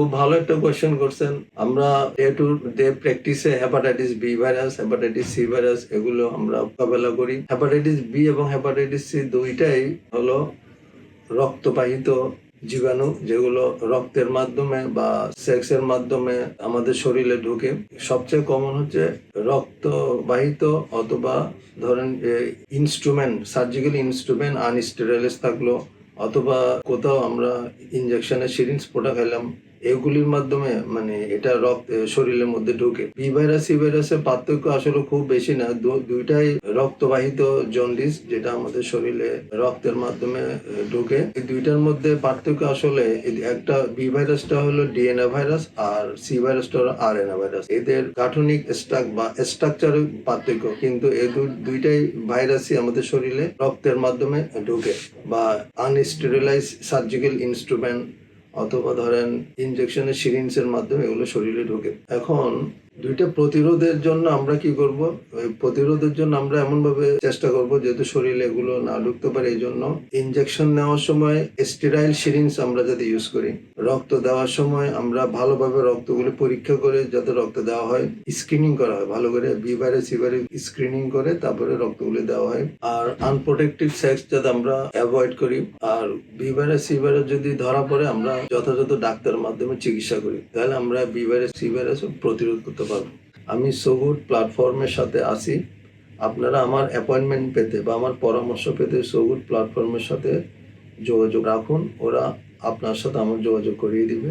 খুব ভালো একটা কোয়েশ্চেন করছেন। আমরা ডে টু ডে প্র্যাকটিসে hepatitis B virus hepatitis C virus এগুলো আমরা মোকাবেলা করি। হেপাটাইটিস বি এবং হেপাটাইটিস সি দুইটাই হলো রক্তবাহিত জীবাণু, যেগুলো রক্তের মাধ্যমে বা সেক্সের মাধ্যমে আমাদের শরীরে ঢুকে। সবচেয়ে কমন হচ্ছে রক্তবাহিত অথবা ধরেন ইনস্ট্রুমেন্ট সার্জিক্যাল ইনস্ট্রুমেন্ট আনস্টেরাইলেস থাকল, অথবা কোথাও আমরা ইনজেকশনের সিরিঞ্জ পোটা খাইলাম। এগুলির মাধ্যমে মানে এটা রক্ত শরীরের মধ্যে ঢুকে। বি ভাইরাস, সি ভাইরাসের পার্থক্য আসলে খুব বেশি না। দুইটাই রক্তবাহিত জন্ডিস, যেটা আমাদের শরীরে রক্তের মাধ্যমে ঢুকে। এই দুইটার মধ্যে পার্থক্য আসলে একটা বি ভাইরাসটা হলো ডিএনএ ভাইরাস, আর সি ভাইরাসটা হলো আরএনএ ভাইরাস। এদের গাঠনিক স্ট্রাক বা স্ট্রাকচারের পার্থক্য, কিন্তু এই দুইটাই ভাইরাসই আমাদের শরীরে রক্তের মাধ্যমে ঢুকে, বা আনস্টেরিলাইজ সার্জিক্যাল ইনস্ট্রুমেন্ট অথবা ধরেন ইনজেকশনের সিরিঞ্জের মাধ্যমে এগুলো শরীরে ঢোকে। এখন দুইটা প্রতিরোধের জন্য আমরা কি করব? প্রতিরোধের জন্য আমরা এমন ভাবে চেষ্টা করব, যেহেতু শরীরে এগুলো না ঢুকতে পারে, এই জন্য ইনজেকশন নেওয়ার সময় স্টেরাইল সিরিঞ্জ আমরা যাতে ইউজ করি। রক্ত দেওয়ার সময় আমরা ভালোভাবে রক্তগুলো পরীক্ষা করে যাতে রক্ত দেওয়া হয় স্ক্রিনিং করা হয়, ভালো করে B virus C virus screening করে তারপরে রক্তগুলো দেওয়া হয়। আর আনপ্রোটেক্টেড সেক্স যাতে আমরা অ্যাভয়েড করি, আর বি ভাইরাস সি ভাইরাস যদি ধরা পড়ে আমরা যথাযথ ডাক্তারের মাধ্যমে চিকিৎসা করি, তাহলে আমরা বি ভাইরাস সি ভাইরাস প্রতিরোধ করতে পারব আমি সগুড প্ল্যাটফর্মের সাথে আসি আপনারা আমার অ্যাপয়েন্টমেন্ট পেতে বা আমার পরামর্শ পেতে সগুড প্ল্যাটফর্মের সাথে যোগাযোগ রাখুন ওরা আপনার সাথে আমার যোগাযোগ করিয়ে দিবে.